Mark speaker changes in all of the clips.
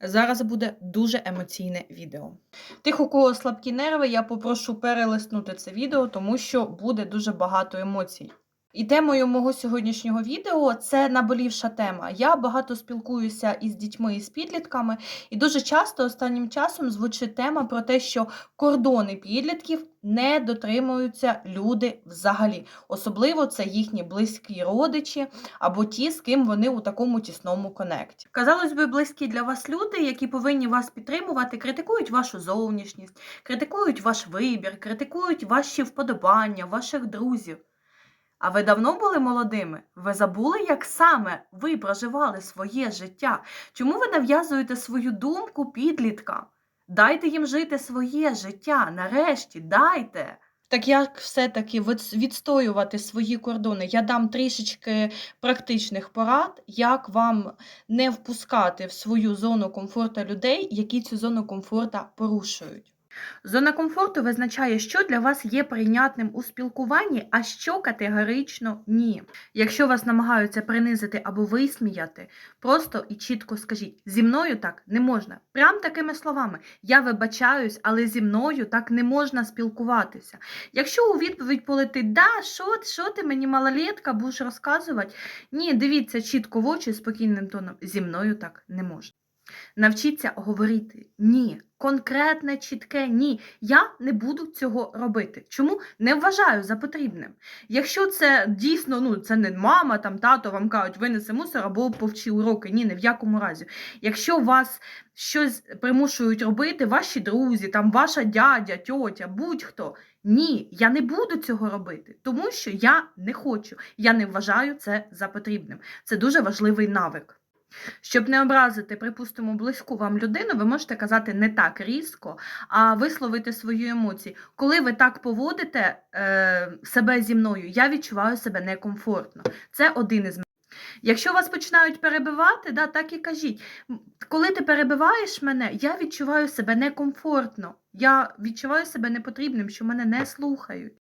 Speaker 1: Зараз буде дуже емоційне відео. Тих, у кого слабкі нерви, я попрошу перелиснути це відео, тому що буде дуже багато емоцій. І темою мого сьогоднішнього відео це наболівша тема. Я багато спілкуюся із дітьми і з підлітками, і дуже часто останнім часом звучить тема про те, що кордони підлітків не дотримуються люди взагалі. Особливо це їхні близькі родичі або ті, з ким вони у такому тісному конекті. Казалось би, близькі для вас люди, які повинні вас підтримувати, критикують вашу зовнішність, критикують ваш вибір, критикують ваші вподобання, ваших друзів. А ви давно були молодими? Ви забули, як саме ви проживали своє життя? Чому ви нав'язуєте свою думку підліткам? Дайте їм жити своє життя. Нарешті дайте. Так як все-таки відстоювати свої кордони? Я дам трішечки практичних порад, як вам не впускати в свою зону комфорту людей, які цю зону комфорту порушують. Зона комфорту визначає, що для вас є прийнятним у спілкуванні, а що категорично ні. Якщо вас намагаються принизити або висміяти, просто і чітко скажіть: зі мною так не можна. Прям такими словами. Я вибачаюсь, але зі мною так не можна спілкуватися. Якщо у відповідь полетить да, що, що ти мені малолетка, будеш розказувати? Ні, дивіться чітко в очі спокійним тоном. Зі мною так не можна. Навчіться говорити ні. Конкретне, чітке ні. Я не буду цього робити. Чому не вважаю за потрібним? Якщо це дійсно, ну це не мама, там тато вам кажуть, винеси мусор або повчи уроки. Ні, ні в якому разі. Якщо вас щось примушують робити, ваші друзі, там ваша дядя, тьотя, будь-хто. Ні, я не буду цього робити, тому що я не хочу. Я не вважаю це за потрібним. Це дуже важливий навик. Щоб не образити, припустимо, близьку вам людину, ви можете казати не так різко, а висловити свої емоції. Коли ви так поводите е, себе зі мною, я відчуваю себе некомфортно. Це один із Якщо вас починають перебивати, да, так і кажіть. Коли ти перебиваєш мене, я відчуваю себе некомфортно. Я відчуваю себе непотрібним, що мене не слухають.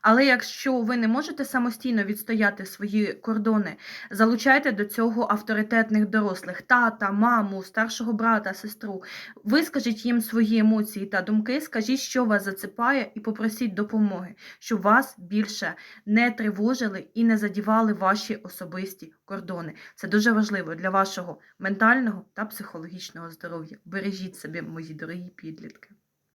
Speaker 1: Але якщо ви не можете самостійно відстояти свої кордони, залучайте до цього авторитетних дорослих тата, маму, старшого брата, сестру. Вискажіть їм свої емоції та думки, скажіть, що вас зацепає, і попросіть допомоги, щоб вас більше не тривожили і не задівали ваші особисті кордони. Це дуже важливо для вашого ментального та психологічного здоров'я. Бережіть себе, мої дорогі підлітки.